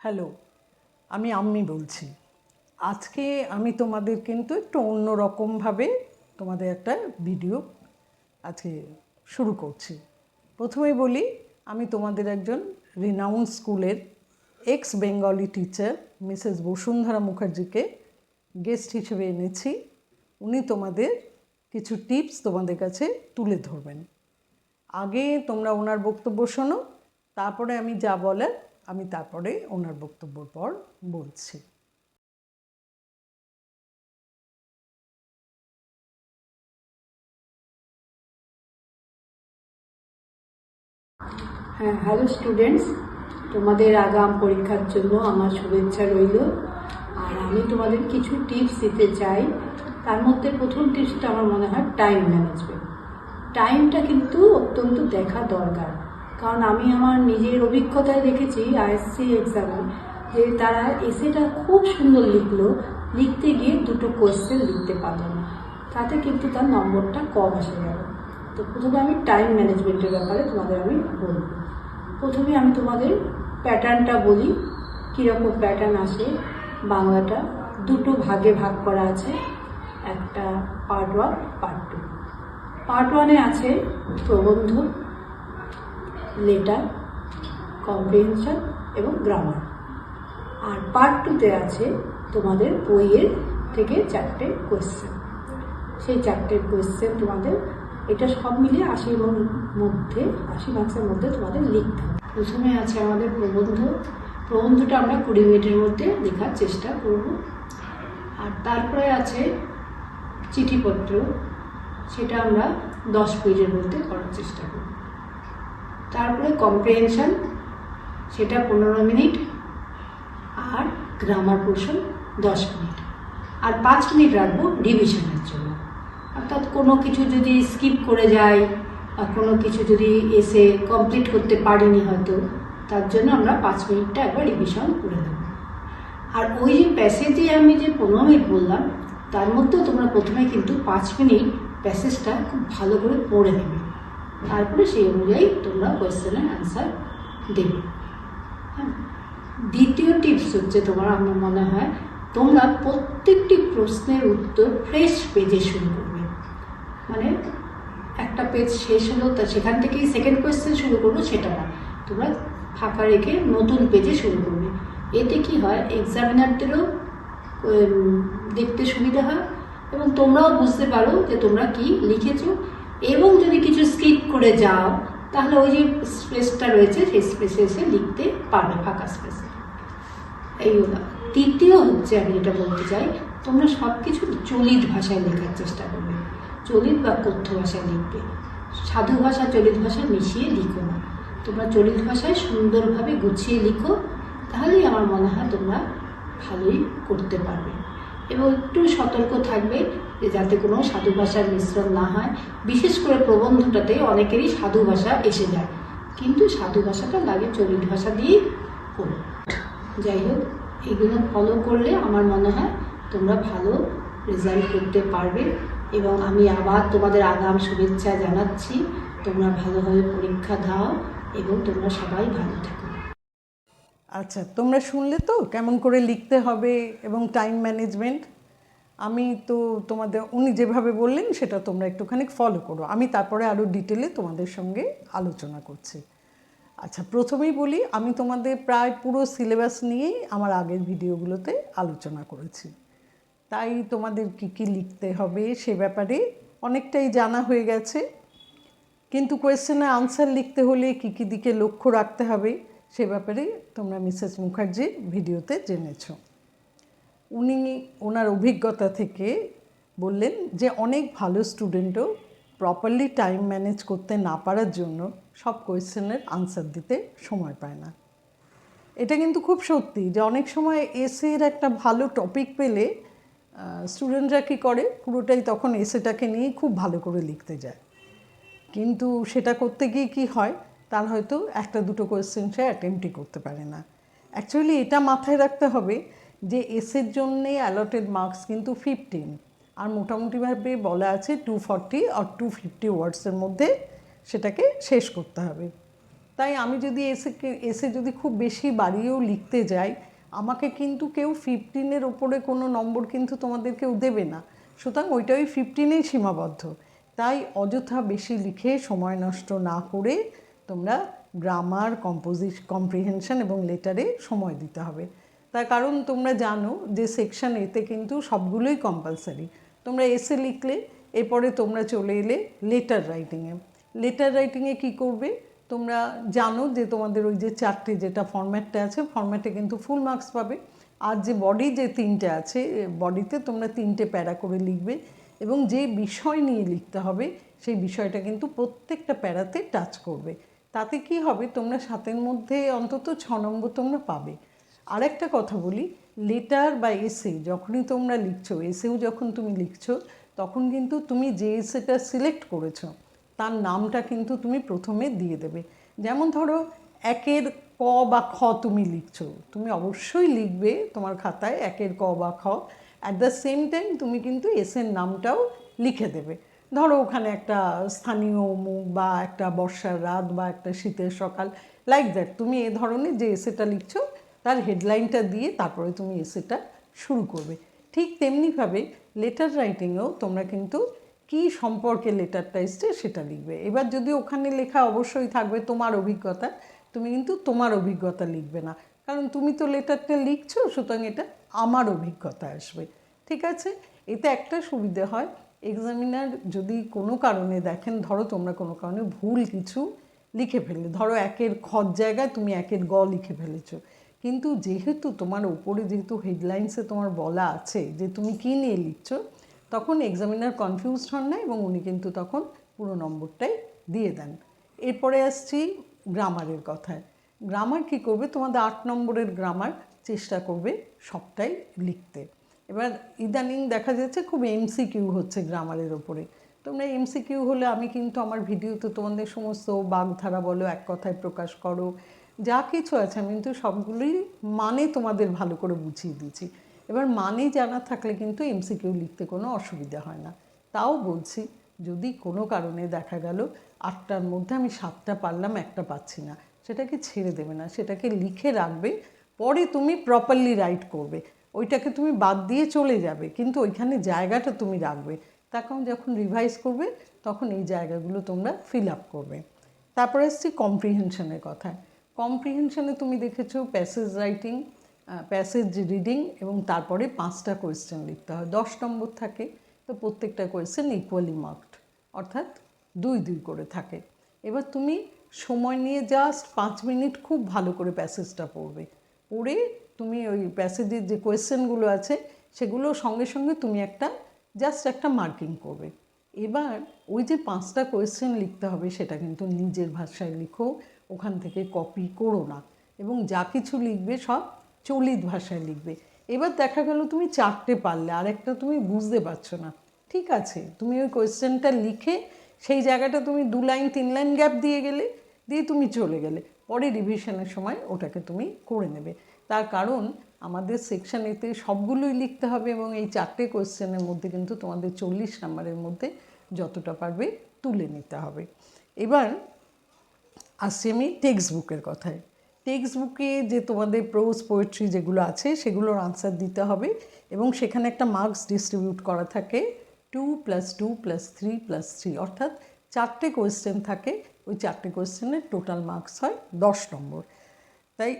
Hello, আমি আম্মি বলছি। আজকে আমি তোমাদের কিন্তু একটু অন্যরকমভাবে তোমাদের একটা ভিডিও আজকে শুরু করছি। প্রথমেই বলি, আমি তোমাদের একজন রিনাউন্ড স্কুলের ex Bengali teacher Mrs Basundhara মুখার্জিকে guest হিসেবে এনেছি। উনি তোমাদের কিছু টিপস তোমাদের কাছে তুলে ধরবেন। আগে তোমরা ওনার বক্তব্য শোনো, তারপরে আমি যা বলার আমি তারপরে ওনার বক্তব্যর পর বলছি। হ্যাঁ হ্যালো স্টুডেন্টস তোমাদের আগাম পরীক্ষার জন্য আমার শুভেচ্ছা রইল। আর আমি তোমাদের কিছু টিপস দিতে চাই। তার মধ্যে প্রথম টিপসটা আমার মনে হয় টাইম ম্যানেজমেন্ট টাইমটা কিন্তু অত্যন্ত দেখা দরকার। কারণ আমি আমার নিজের অভিজ্ঞতায় দেখেছি আইএসসি এক্সামে যে তারা এসেটা খুব সুন্দর লিখলো, লিখতে গিয়ে দুটো কোয়েশ্চেন লিখতে পারল না। তাতে কিন্তু তার নম্বরটা কম এসে গেল। তো প্রথমে আমি টাইম ম্যানেজমেন্টের ব্যাপারে তোমাদের আমি বলব। প্রথমে আমি তোমাদের প্যাটার্নটা বলি, কীরকম প্যাটার্ন আসে, বাংলাটা দুটো ভাগে ভাগ করা আছে, একটা part one part two part ওয়ানে আছে প্রবন্ধ লেটার কম্প্রিহেনশন এবং গ্রামার আর পার্ট টুতে আছে তোমাদের বইয়ের থেকে চারটে কোয়েশ্চেন সেই চারটে কোয়েশ্চেন তোমাদের, এটা সব মিলিয়ে আশির মধ্যে, আশি মার্কসের মধ্যে তোমাদের লিখতে হবে। প্রথমে আছে আমাদের প্রবন্ধ। প্রবন্ধটা আমরা কুড়ি মিনিটের মধ্যে লেখার চেষ্টা করব। আর তারপরে আছে চিঠিপত্র। সেটা আমরা দশ পেজের মধ্যে করার চেষ্টা করব। তারপরে কম্প্রিহেনশন সেটা পনেরো মিনিট আর গ্রামার পোর্শন দশ মিনিট। আর পাঁচ মিনিট রাখব ডিভিশনের জন্য। অর্থাৎ কোনো কিছু যদি স্কিপ করে যায় বা কোনো কিছু যদি এসে কমপ্লিট করতে পারিনি হয়তো, তার জন্য আমরা পাঁচ মিনিটটা একবার রিভিশন করে দেবো আর ওই যে প্যাসেজে আমি যে পনেরো মিনিট বললাম, তার মধ্যেও তোমরা প্রথমে কিন্তু পাঁচ মিনিট প্যাসেজটা খুব ভালো করে পড়ে নেবে। তারপরে সেই অনুযায়ী তোমরা কোয়েশ্চেনের অ্যান্সার দেবে। হ্যাঁ। দ্বিতীয় টিপস হচ্ছে তোমার আমার মনে হয়, তোমরা প্রত্যেকটি প্রশ্নের উত্তর ফ্রেশ পেজে শুরু করবে। মানে একটা পেজ শেষ হলো, তা সেখান থেকেই সেকেন্ড কোয়েশ্চেন শুরু করব সেটা না। তোমরা ফাঁকা রেখে নতুন পেজে শুরু করবে। এতে কি হয় এক্সামিনারদেরও দেখতে সুবিধা হয় এবং তোমরাও বুঝতে পারো যে তোমরা কি লিখেছো। এবং যদি কিছু স্কিপ করে যাও, তাহলে ওই যে স্পেসটা রয়েছে, সেই স্পেসে এসে লিখতে পারবে ফাঁকা স্পেসে এই তৃতীয় হচ্ছে, আমি যেটা বলতে চাই, তোমরা সব কিছু চলিত ভাষায় লেখার চেষ্টা করবে। চলিত বা কথ্য ভাষায় লিখবে। সাধু ভাষা, চলিত ভাষা মিশিয়ে লিখো না। তোমরা চলিত ভাষায় সুন্দরভাবে গুছিয়ে লিখো, তাহলেই আমার মনে হয় তোমরা ভালোই করতে পারবে। এবং একটু সতর্ক থাকবে যে যাতে কোনো সাধু ভাষার মিশ্রণ না হয়, বিশেষ করে প্রবন্ধটাতে অনেকেরই সাধু ভাষা এসে যায়। কিন্তু সাধু ভাষাটা লাগে চলিত ভাষা দিয়েই করো যাই হোক, এগুলো ফলো করলে আমার মনে হয় তোমরা ভালো রেজাল্ট করতে পারবে এবং আমি আবার তোমাদের আগাম শুভেচ্ছা জানাচ্ছি। তোমরা ভালোভাবে পরীক্ষা দাও এবং তোমরা সবাই ভালো থেকো। আচ্ছা তোমরা শুনলে তো কেমন করে লিখতে হবে এবং টাইম ম্যানেজমেন্ট আমি তো তোমাদের, উনি যেভাবে বললেন সেটা তোমরা একটুখানি ফলো করো। আমি তারপরে আরও ডিটেলে তোমাদের সঙ্গে আলোচনা করছি। আচ্ছা প্রথমেই বলি, আমি তোমাদের প্রায় পুরো সিলেবাস নিয়েই আমার আগের ভিডিওগুলোতে আলোচনা করেছি। তাই তোমাদের কী কী লিখতে হবে সে ব্যাপারে অনেকটাই জানা হয়ে গেছে। কিন্তু কোয়েশ্চেনের আনসার লিখতে হলে কী কী দিকে লক্ষ্য রাখতে হবে সে ব্যাপারে তোমরা মিসেস মুখার্জির ভিডিওতে জেনেছো। উনি ওনার অভিজ্ঞতা থেকে বললেন যে অনেক ভালো স্টুডেন্টও প্রপারলি টাইম ম্যানেজ করতে না পারার জন্য সব কোয়েশ্চেনের আনসার দিতে সময় পায় না। এটা কিন্তু খুব সত্যি যে অনেক সময় এসের একটা ভালো টপিক পেলে স্টুডেন্টরা কী করে? পুরোটাই তখন এসেটাকে নিয়েই খুব ভালো করে লিখতে যায়। কিন্তু সেটা করতে গিয়ে কি হয়? তার হয়তো একটা দুটো কোয়েশ্চেন সে অ্যাটেম্পটই করতে পারে না। অ্যাকচুয়ালি এটা মাথায় রাখতে হবে যে এসের জন্যে অ্যালটেড মার্কস কিন্তু ফিফটিন আর মোটামুটিভাবে বলা আছে টু ফর্টি আর টু ফিফটি ওয়ার্ডসের মধ্যে সেটাকে শেষ করতে হবে। তাই আমি যদি এসে এসে যদি খুব বেশি বাড়িয়েও লিখতে যাই, আমাকে কিন্তু কেউ ফিফটিনের ওপরে কোনো নম্বর কিন্তু তোমাদের কেউ দেবে না। সুতরাং ওইটা ওই ফিফটিনেই সীমাবদ্ধ। তাই অযথা বেশি লিখে সময় নষ্ট না করে তোমরা গ্রামার কম্পোজিশ কম্প্রিহেনশন এবং লেটারে সময় দিতে হবে। তার কারণ তোমরা জানো যে সেকশন এতে কিন্তু সবগুলোই কম্পালসারি তোমরা এসে লিখলে, এরপরে তোমরা চলে এলে লেটার রাইটিংয়ে লেটার রাইটিংয়ে কী করবে? তোমরা জানো যে তোমাদের ওই যে চারটে যেটা ফর্ম্যাটটা আছে ফর্ম্যাটে কিন্তু ফুল মার্কস পাবে। আর যে বডি যে তিনটে আছে বডিতে তোমরা তিনটে প্যারা করে লিখবে এবং যে বিষয় নিয়ে লিখতে হবে, সেই বিষয়টা কিন্তু প্রত্যেকটা প্যারাতে টাচ করবে। তাতে কি হবে? তোমরা সাতের মধ্যে অন্তত ছ নম্বর তোমরা পাবে। আর একটা কথা বলি লেটার বা এসে যখনই তোমরা লিখছো এসেও যখন তুমি লিখছো, তখন কিন্তু তুমি যে এসেটা সিলেক্ট করেছ, তার নামটা কিন্তু তুমি প্রথমে দিয়ে দেবে। যেমন ধরো, একের ক বা খ তুমি লিখছো, তুমি অবশ্যই লিখবে তোমার খাতায় একের ক বা খ। অ্যাট দ্য সেম টাইম তুমি কিন্তু এসের নামটাও লিখে দেবে। ধরো, ওখানে একটা স্থানীয় মুখ বা একটা বর্ষার রাত বা একটা শীতের সকাল লাইক দ্যাট তুমি এ ধরনের যে এসেটা লিখছো তার হেডলাইনটা দিয়ে তারপরে তুমি এসেটা শুরু করবে। ঠিক তেমনিভাবে লেটার রাইটিংয়েও তোমরা কিন্তু কী সম্পর্কে লেটারটা এসছে সেটা লিখবে। এবার যদি ওখানে লেখা অবশ্যই থাকবে তোমার অভিজ্ঞতা, তুমি কিন্তু তোমার অভিজ্ঞতা লিখবে না। কারণ তুমি তো লেটারটা লিখছো, সুতরাং এটা আমার অভিজ্ঞতা আসবে। ঠিক আছে? এতে একটা সুবিধে হয় এক্সামিনার যদি কোনো কারণে দেখেন, ধরো তোমরা কোনো কারণে ভুল কিছু লিখে ফেললে, ধরো একের খর জায়গায় তুমি একের গ লিখে ফেলেছো। কিন্তু যেহেতু তোমার উপরে যেহেতু হেডলাইন্সে তোমার বলা আছে যে তুমি কী নিয়ে লিখছো, তখন এক্সামিনার কনফিউজড হন না এবং উনি কিন্তু তখন পুরো নম্বরটাই দিয়ে দেন। এরপরে আসছি গ্রামারের কথায়। গ্রামার কী করবে? তোমাদের আট নম্বরের গ্রামার চেষ্টা করবে সবটাই লিখতে। এবার ইদানিং দেখা যাচ্ছে খুব এমসিকিউ হচ্ছে গ্রামারের ওপরে। তোমরা এমসিকিউ হলে আমি কিন্তু আমার ভিডিওতে তোমাদের সমস্ত বাগধারা বলো, এক কথায় প্রকাশ করো যা কিছু আছে, আমি কিন্তু সবগুলোই মানে তোমাদের ভালো করে বুঝিয়ে দিচ্ছি এবার মানে জানা থাকলে কিন্তু এমসিকিউ লিখতে কোনো অসুবিধা হয় না। তাও বলছি, যদি কোনো কারণে দেখা গেল আটটার মধ্যে আমি সাতটা পারলাম, একটা পাচ্ছি না, সেটাকে ছেড়ে দেবে না, সেটাকে লিখে রাখবে, পরে তুমি প্রপারলি রাইট করবে। ওইটাকে তুমি বাদ দিয়ে চলে যাবে, কিন্তু ওইখানে জায়গাটা তুমি রাখবে। তখন যখন রিভাইজ করবে, তখন এই জায়গাগুলো তোমরা ফিল আপ করবে। তারপরে এসছি কম্প্রিহেনশনের কথা কম্প্রিহেনশনে তুমি দেখেছ প্যাসেজ রাইটিং প্যাসেজ রিডিং এবং তারপরে পাঁচটা কোয়েশ্চেন লিখতে হয়। দশ নম্বর থাকে তো প্রত্যেকটা কোয়েশ্চেন ইকুয়ালি মার্কড অর্থাৎ দুই দুই করে থাকে। এবার তুমি সময় নিয়ে জাস্ট পাঁচ মিনিট খুব ভালো করে প্যাসেজটা পড়বে। পড়ে তুমি ওই প্যাসেজের যে কোয়েশ্চেনগুলো আছে, সেগুলো সঙ্গে সঙ্গে তুমি একটা জাস্ট একটা মার্কিং করবে। এবার ওই যে পাঁচটা কোয়েশ্চেন লিখতে হবে, সেটা কিন্তু নিজের ভাষায় লিখো, ওখান থেকে কপি করো না। এবং যা কিছু লিখবে সব চলিত ভাষায় লিখবে। এবার দেখা গেল তুমি চারটে পারলে আরেকটা তুমি বুঝতে পারছ না। ঠিক আছে, তুমি ওই কোয়েশ্চেনটা লিখে সেই জায়গাটা তুমি দু লাইন তিন লাইন গ্যাপ দিয়ে গেলে, দিয়ে তুমি চলে গেলে। পরে রিভিশনের সময় ওটাকে তুমি করে নেবে। তার কারণ আমাদের সেকশন এতে সবগুলোই লিখতে হবে এবং এই চারটে কোয়েশ্চেনের মধ্যে কিন্তু তোমাদের চল্লিশ নাম্বারের মধ্যে যতটা পারবে তুলে নিতে হবে। এবার আসছি আমি টেক্সট বুকের কথায়। টেক্সট বুকে যে তোমাদের প্রোজ পোয়েট্রি যেগুলো আছে, সেগুলোর আনসার দিতে হবে এবং সেখানে একটা মার্কস ডিস্ট্রিবিউট করা থাকে। Two plus two plus three plus three অর্থাৎ চারটে কোয়েশ্চেন থাকে। ওই চারটে কোয়েশ্চেনের টোটাল মার্কস হয় দশ নম্বর। তাই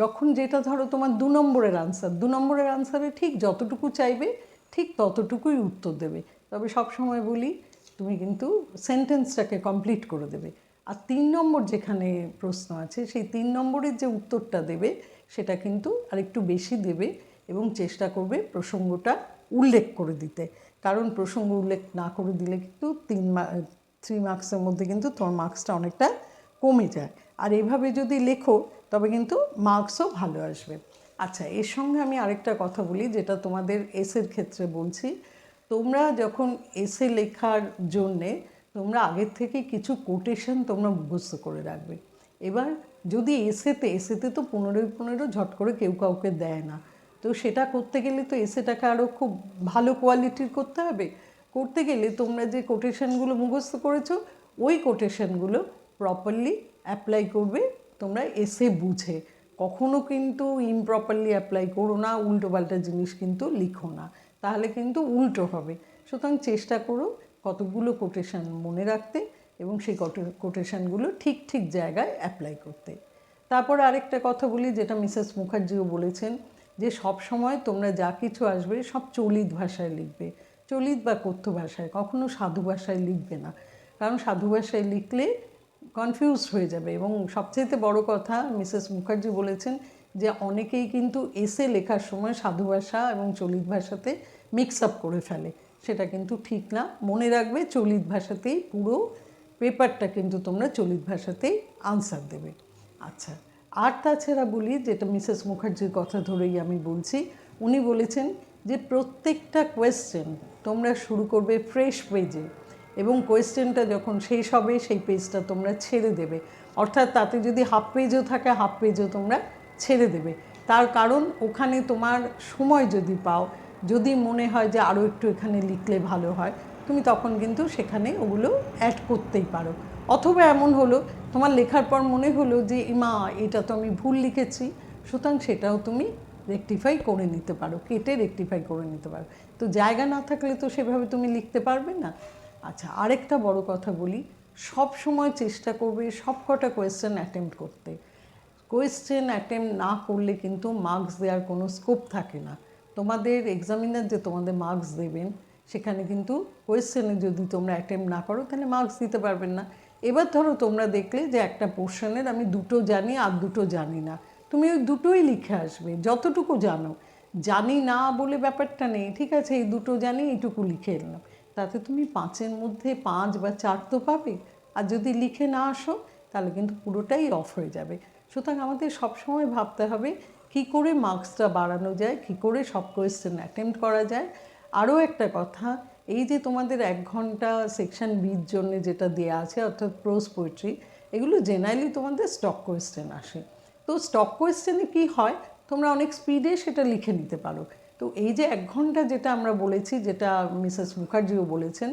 যখন যেটা ধরো তোমার দু নম্বরের আনসার দু নম্বরের আনসারে ঠিক যতটুকু চাইবে, ঠিক ততটুকুই উত্তর দেবে। তবে সব সময় বলি তুমি কিন্তু সেন্টেন্সটাকে কমপ্লিট করে দেবে। আর তিন নম্বর যেখানে প্রশ্ন আছে, সেই তিন নম্বরের যে উত্তরটা দেবে, সেটা কিন্তু আরেকটু বেশি দেবে এবং চেষ্টা করবে প্রসঙ্গটা উল্লেখ করে দিতে। কারণ প্রসঙ্গ উল্লেখ না করে দিলে কিন্তু তিন থ্রি মার্কসের মধ্যে কিন্তু তোমার মার্কসটা অনেকটা কমে যায়। আর এভাবে যদি লেখো, তবে কিন্তু মার্কসও ভালো আসবে। আচ্ছা এর সঙ্গে আমি আরেকটা কথা বলি, যেটা তোমাদের এসের ক্ষেত্রে বলছি। তোমরা যখন এসে লেখার জন্যে তোমরা আগের থেকে কিছু কোটেশন তোমরা মুখস্থ করে রাখবে। এবার যদি এসেতে এসেতে তো পনেরোই পনেরো ঝট করে কেউ কাউকে দেয় না। তো সেটা করতে গেলে তো এসেটাকে আরও খুব ভালো কোয়ালিটির করতে হবে। করতে গেলে তোমরা যে কোটেশনগুলো মুখস্থ করেছ, ওই কোটেশনগুলো প্রপারলি অ্যাপ্লাই করবে, তোমরা এসে বুঝে। কখনো কিন্তু ইমপ্রপারলি অ্যাপ্লাই করো না, উল্টোপাল্টা জিনিস কিন্তু লিখো না। তাহলে কিন্তু উল্টো হবে। সুতরাং চেষ্টা করো কতগুলো কোটেশন মনে রাখতে এবং সেই কোটেশানগুলো ঠিক ঠিক জায়গায় অ্যাপ্লাই করতে। তারপর আরেকটা কথা বলি, যেটা মিসেস মুখার্জিও বলেছেন যে সব সময় তোমরা যা কিছু আসবে সব চলিত ভাষায় লিখবে। চলিত বা কথ্য ভাষায়, কখনো সাধু ভাষায় লিখবে না। কারণ সাধু ভাষায় লিখলে কনফিউজ হয়ে যাবে এবং সবচেয়ে বড় কথা মিসেস মুখার্জি বলেছেন যে অনেকেই কিন্তু এসে লেখার সময় সাধু ভাষা এবং চলিত ভাষাতে মিক্স আপ করে ফেলে। সেটা কিন্তু ঠিক না। মনে রাখবে চলিত ভাষাতেই পুরো পেপারটা কিন্তু তোমরা চলিত ভাষাতেই আনসার দেবে। আচ্ছা আর তাছাড়া বলি যেটা মিসেস মুখার্জির কথা ধরেই আমি বলছি, উনি বলেছেন যে প্রত্যেকটা কোয়েশ্চেন তোমরা শুরু করবে ফ্রেশ পেজে এবং কোয়েশ্চেনটা যখন শেষ হবে সেই পেজটা তোমরা ছেড়ে দেবে। অর্থাৎ তাতে যদি হাফ পেজও থাকে হাফ পেজও তোমরা ছেড়ে দেবে। তার কারণ ওখানে তোমার সময় যদি পাও যদি মনে হয় যে আরও একটু এখানে লিখলে ভালো হয়, তুমি তখন কিন্তু সেখানে ওগুলো অ্যাড করতেই পারো। অথবা এমন হলো, তোমার লেখার পর মনে হলো যে, ইমা, এটা তো আমি ভুল লিখেছি। সুতরাং সেটাও তুমি রেকটিফাই করে নিতে পারো, কেটে রেকটিফাই করে নিতে পারো। তো জায়গা না থাকলে তো সেভাবে তুমি লিখতে পারবে না। আচ্ছা আরেকটা বড় কথা বলি, সব সময় চেষ্টা করবে সব কটা কোয়েশ্চেন অ্যাটেম্প্ট করতে। কোয়েশ্চেন অ্যাটেম্প না করলে কিন্তু মার্কস দেওয়ার কোনো স্কোপ থাকে না। তোমাদের এক্সামিনার যে তোমাদের মার্কস দেবেন, সেখানে কিন্তু কোয়েশ্চেনে যদি তোমরা অ্যাটেম্প না করো, তাহলে মার্কস দিতে পারবেন না। এবার ধরো তোমরা দেখলে যে একটা পোর্শনের আমি দুটো জানি আর দুটো জানি না। তুমি ওই দুটোই লিখে আসবে, যতটুকু জানো। জানি না বলে ব্যাপারটা নেই, ঠিক আছে, এই দুটো জানি, এইটুকু লিখে এলাম। তাতে তুমি পাঁচের মধ্যে পাঁচ বা চার তো পাবে। আর যদি লিখে না আসো, তাহলে কিন্তু পুরোটাই অফ হয়ে যাবে। সুতরাং আমাদের সবসময় ভাবতে হবে কি করে মার্কসটা বাড়ানো যায়, কি করে সব কোয়েশ্চেন অ্যাটেম্প্ট করা যায়। আরও একটা কথা, এই যে তোমাদের এক ঘণ্টা সেকশন বির জন্য যেটা দেওয়া আছে, অর্থাৎ প্রোজ পোয়েট্রি এগুলো জেনারেলি তোমাদের স্টক কোয়েশ্চেন আসে। তো স্টক কোয়েশ্চেনে কি হয়? তোমরা অনেক স্পিডে সেটা লিখে নিতে পারো। তো এই যে এক ঘণ্টা যেটা আমরা বলেছি, যেটা মিসেস মুখার্জিও বলেছেন,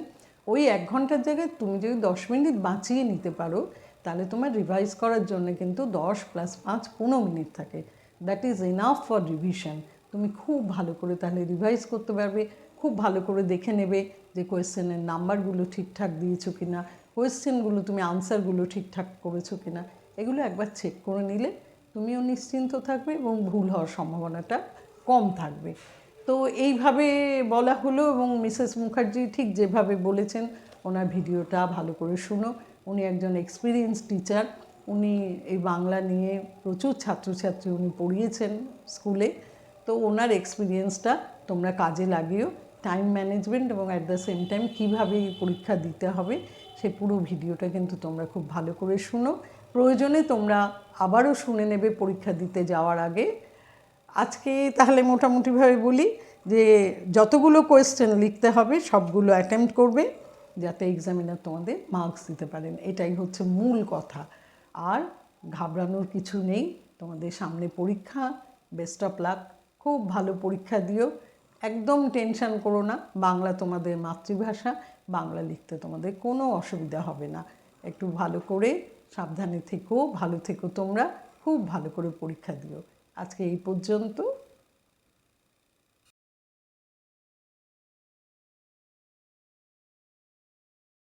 ওই এক ঘণ্টার জায়গায় তুমি যদি দশ মিনিট বাঁচিয়ে নিতে পারো, তাহলে তোমার রিভাইজ করার জন্য কিন্তু দশ প্লাস পাঁচ পনেরো মিনিট থাকে। That is enough for revision তুমি খুব ভালো করে তাহলে রিভাইজ করতে পারবে, খুব ভালো করে দেখে নেবে যে কোয়েশ্চেনের নাম্বারগুলো ঠিকঠাক দিয়েছ কি না কোয়েশ্চেনগুলো তুমি আনসারগুলো ঠিকঠাক করেছ কি না এগুলো একবার চেক করে নিলে তুমিও নিশ্চিন্ত থাকবে এবং ভুল হওয়ার সম্ভাবনাটা কম থাকবে। তো এইভাবে বলা হলো এবং মিসেস মুখার্জি ঠিক যেভাবে বলেছেন, ওনার ভিডিওটা ভালো করে শুনো। উনি একজন এক্সপিরিয়েন্স টিচার উনি এই বাংলা নিয়ে প্রচুর ছাত্রছাত্রী উনি পড়িয়েছেন স্কুলে। তো ওনার এক্সপিরিয়েন্সটা তোমরা কাজে লাগিও। টাইম ম্যানেজমেন্ট এবং অ্যাট দ্য সেম টাইম কীভাবে এই পরীক্ষা দিতে হবে, সে পুরো ভিডিওটা কিন্তু তোমরা খুব ভালো করে শুনো। প্রয়োজনে তোমরা আবারও শুনে নেবে পরীক্ষা দিতে যাওয়ার আগে। আজকে তাহলে মোটামুটিভাবে বলি যে যতগুলো কোয়েশ্চেন লিখতে হবে, সবগুলো অ্যাটেম্প্ট করবে, যাতে এক্সামিনার তোমাদের মার্কস দিতে পারেন। এটাই হচ্ছে মূল কথা। আর ঘাবড়ানোর কিছু নেই। তোমাদের সামনে পরীক্ষা বেস্ট অফ লাক খুব ভালো পরীক্ষা দিও। একদম টেনশান করো না, বাংলা তোমাদের মাতৃভাষা, বাংলা লিখতে তোমাদের কোনো অসুবিধা হবে না। একটু ভালো করে সাবধানে থেকো, ভালো থেকো তোমরা, খুব ভালো করে পরীক্ষা দিও। আজকে এই পর্যন্ত।